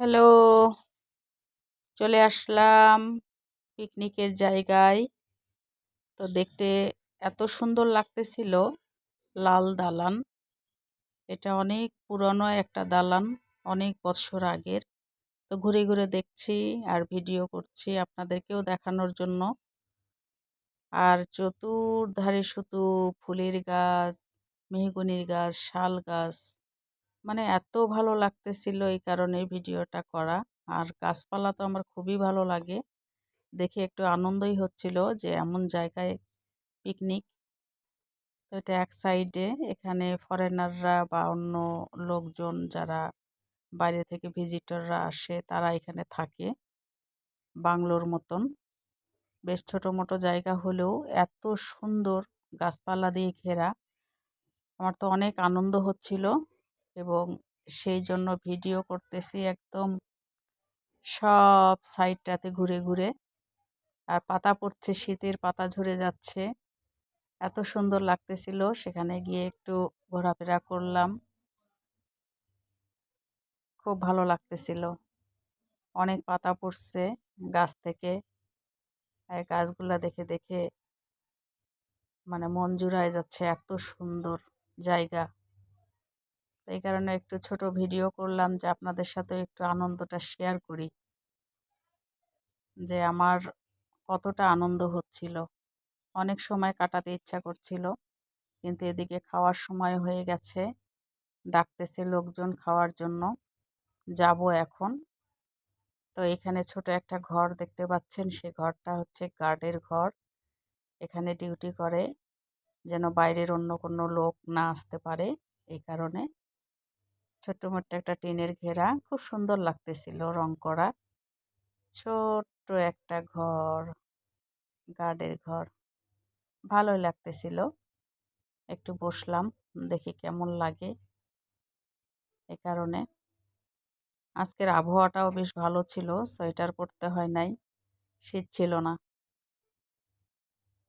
Hello, চলে আসলাম পিকনিকের জায়গায়। তো দেখতে এত সুন্দর লাগতেছিল, লাল দালান। এটা অনেক পুরনো একটা দালান, অনেক বছর আগের। তো ঘুরে ঘুরে দেখছি আর ভিডিও করছি আপনাদেরকেও দেখানোর জন্য। আর চতুর্ধারে শুধু ফুলের গাছ, মেহগুনির গাছ, শাল গাছ মানে এত ভালো লাগতেছিল এই কারণে ভিডিওটা করা। আর গাছপালা তো আমার খুবই ভালো লাগে। দেখে একটু আনন্দই হচ্ছিল যে এমন জায়গায় পিকনিক তো এটা এক সাইডে এখানে ফরেনাররা বা অন্য লোকজন যারা বাইরে থেকে ভিজিটররা আসে, তারা এখানে থাকে। বাংলোর মতন। বেশ ছোটো মোটো জায়গা হলেও এত সুন্দর গাছপালা দিয়ে ঘেরা। আমার তো অনেক আনন্দ হচ্ছিল। এবং সেই জন্য ভিডিও করতেছি একদম সব সাইডটাতে ঘুরে ঘুরে। আর পাতা পড়ছে, শীতের পাতা ঝরে যাচ্ছে। এত সুন্দর লাগতেছিল, সেখানে গিয়ে একটু ঘোরাফেরা করলাম। খুব ভালো লাগতেছিল। অনেক পাতা পড়ছে গাছ থেকে। আর গাছগুলা দেখে দেখে মানে মন জুড়ায় যাচ্ছে, এত সুন্দর জায়গা। এই কারণে একটু ছোট ভিডিও করলাম যে আপনাদের সাথে একটু আনন্দটা শেয়ার করি। যে আমার কতটা আনন্দ হচ্ছিল। অনেক সময় কাটাতে ইচ্ছা করছিল, কিন্তু এদিকে খাওয়ার সময় হয়ে গেছে। ডাকতেছে লোকজন খাওয়ার জন্য, যাব এখন। তো এখানে ছোট একটা ঘর দেখতে পাচ্ছেন, সে ঘরটা হচ্ছে গার্ডের ঘর। এখানে ডিউটি করে, যেন বাইরের অন্য কোনো লোক না আসতে পারে এই কারণে। ছোট্ট মোট্ট একটা টিনের ঘেরা। খুব সুন্দর লাগতেছিল রং করা। ছোট্ট একটা ঘর, গার্ডের ঘর। ভালোই লাগতেছিল। একটু বসলাম, দেখি কেমন লাগে। এ কারণে। আজকের আবহাওয়াটাও বেশ ভালো ছিল, সোয়েটার পরতে হয় নাই, শীত ছিল না।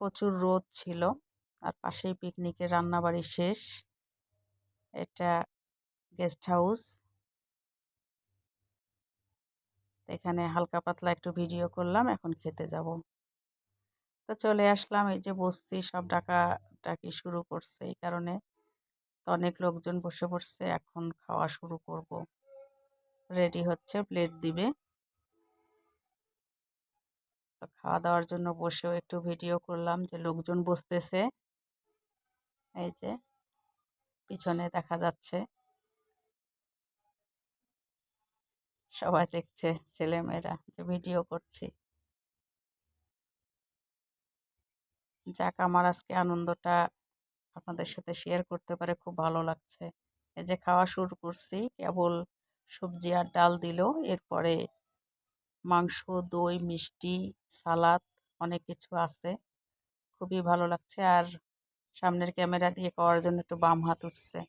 প্রচুর রোদ ছিল, আর পাশেই পিকনিকের রান্নাবাড়ি শেষ। এটা গেস্ট হাউস। এখানে হালকা পাতলা একটু ভিডিও করলাম, এখন খেতে যাব। তো চলে আসলাম, এই যে বসছি, সব ডাকা ডাকি শুরু করছে, এই কারণে তো অনেক লোকজন বসে পড়ছে, এখন খাওয়া শুরু করব। রেডি হচ্ছে, প্লেট দিবে। তো খাওয়া দাওয়ার জন্য বসেও একটু ভিডিও করলাম যে লোকজন বসতেছে। এই যে পিছনে দেখা যাচ্ছে। সবাই দেখছে, ছেলেমেয়েরা যে ভিডিও করছি। যাক, আমার আজকে আনন্দটা আপনাদের সাথে শেয়ার করতে পারে খুব ভালো লাগছে। এই যে খাওয়া শুরু করছি, কেবল সবজি আর ডাল দিল। এরপরে মাংস, দই, মিষ্টি, সালাদ, অনেক কিছু আছে। খুবই ভালো লাগছে। আর সামনের ক্যামেরা দিয়ে করার জন্য একটু বাম হাত উঠছে।